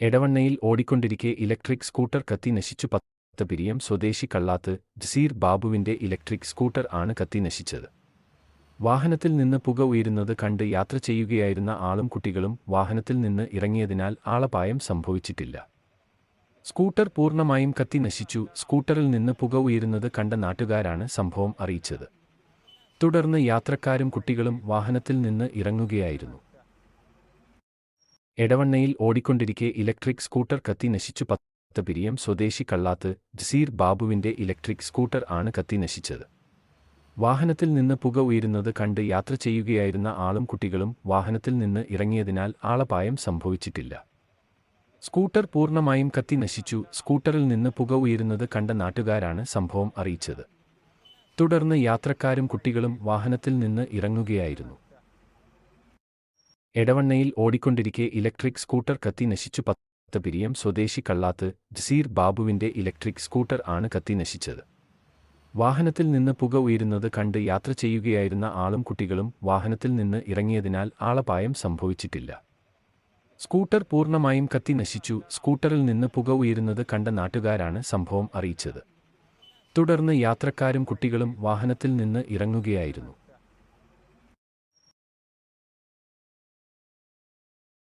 എടവണ്ണയിൽ ഓടിക്കൊണ്ടിരിക്കെ electric scooter കത്തി നശിച്ചു. പത്ത പിരിയം സ്വദേശി കള്ളാത്ത് ജസീർ ബാബുവിന്റെ ഇലക്ട്രിക് സ്കൂട്ടർ ആണ് കത്തി നശിച്ചത്. വാഹനത്തിൽ നിന്ന് പുക ഉയരുന്നത് കണ്ട് യാത്ര ചെയ്യുകയായിരുന്ന ആളും കുട്ടികളും വാഹനത്തിൽ നിന്ന് ഇറങ്ങിയതിനാൽ ആളപായം സംഭവിച്ചിട്ടില്ല. സ്കൂട്ടർ പൂർണമായും കത്തി നശിച്ചു. സ്കൂട്ടറിൽ നിന്ന് പുക ഉയരുന്നത് കണ്ട നാട്ടുകാരാണ് സംഭവം അറിയിച്ചത്. തുടർന്ന് യാത്രക്കാരും കുട്ടികളും വാഹനത്തിൽ നിന്ന് ഇറങ്ങുകയായിരുന്നു. എടവണ്ണയിൽ ഓടിക്കൊണ്ടിരിക്കെ ഇലക്ട്രിക് സ്കൂട്ടർ കത്തി നശിച്ചു. പത്ത് പിരിയം സ്വദേശി കള്ളാത്ത് ജസീർ ബാബുവിന്റെ ഇലക്ട്രിക് സ്കൂട്ടർ ആണ് കത്തി നശിച്ചത്. വാഹനത്തിൽ നിന്ന് പുക ഉയരുന്നത് കണ്ട് യാത്ര ചെയ്യുകയായിരുന്ന ആളും കുട്ടികളും വാഹനത്തിൽ നിന്ന് ഇറങ്ങിയതിനാൽ ആളപായം സംഭവിച്ചിട്ടില്ല. സ്കൂട്ടർ പൂർണമായും കത്തി നശിച്ചു. സ്കൂട്ടറിൽ നിന്ന് പുക ഉയരുന്നത് കണ്ട നാട്ടുകാരാണ് സംഭവം അറിയിച്ചത്. തുടർന്ന് യാത്രക്കാരും കുട്ടികളും വാഹനത്തിൽ നിന്ന് ഇറങ്ങുകയായിരുന്നു. എടവണ്ണയിൽ ഓടിക്കൊണ്ടിരിക്കെ ഇലക്ട്രിക് സ്കൂട്ടർ കത്തി നശിച്ചു. പത്ത് പിരിയം സ്വദേശി കള്ളാത്ത് ജസീർ ബാബുവിന്റെ ഇലക്ട്രിക് സ്കൂട്ടർ ആണ് കത്തി നശിച്ചത്. വാഹനത്തിൽ നിന്ന് പുക ഉയരുന്നത് കണ്ട് യാത്ര ചെയ്യുകയായിരുന്ന ആളും കുട്ടികളും വാഹനത്തിൽ നിന്ന് ഇറങ്ങിയതിനാൽ ആളപായം സംഭവിച്ചിട്ടില്ല. സ്കൂട്ടർ പൂർണമായും കത്തി നശിച്ചു. സ്കൂട്ടറിൽ നിന്ന് പുക ഉയരുന്നത് കണ്ട നാട്ടുകാരാണ് സംഭവം അറിയിച്ചത്. തുടർന്ന് യാത്രക്കാരും കുട്ടികളും വാഹനത്തിൽ നിന്ന് ഇറങ്ങുകയായിരുന്നു.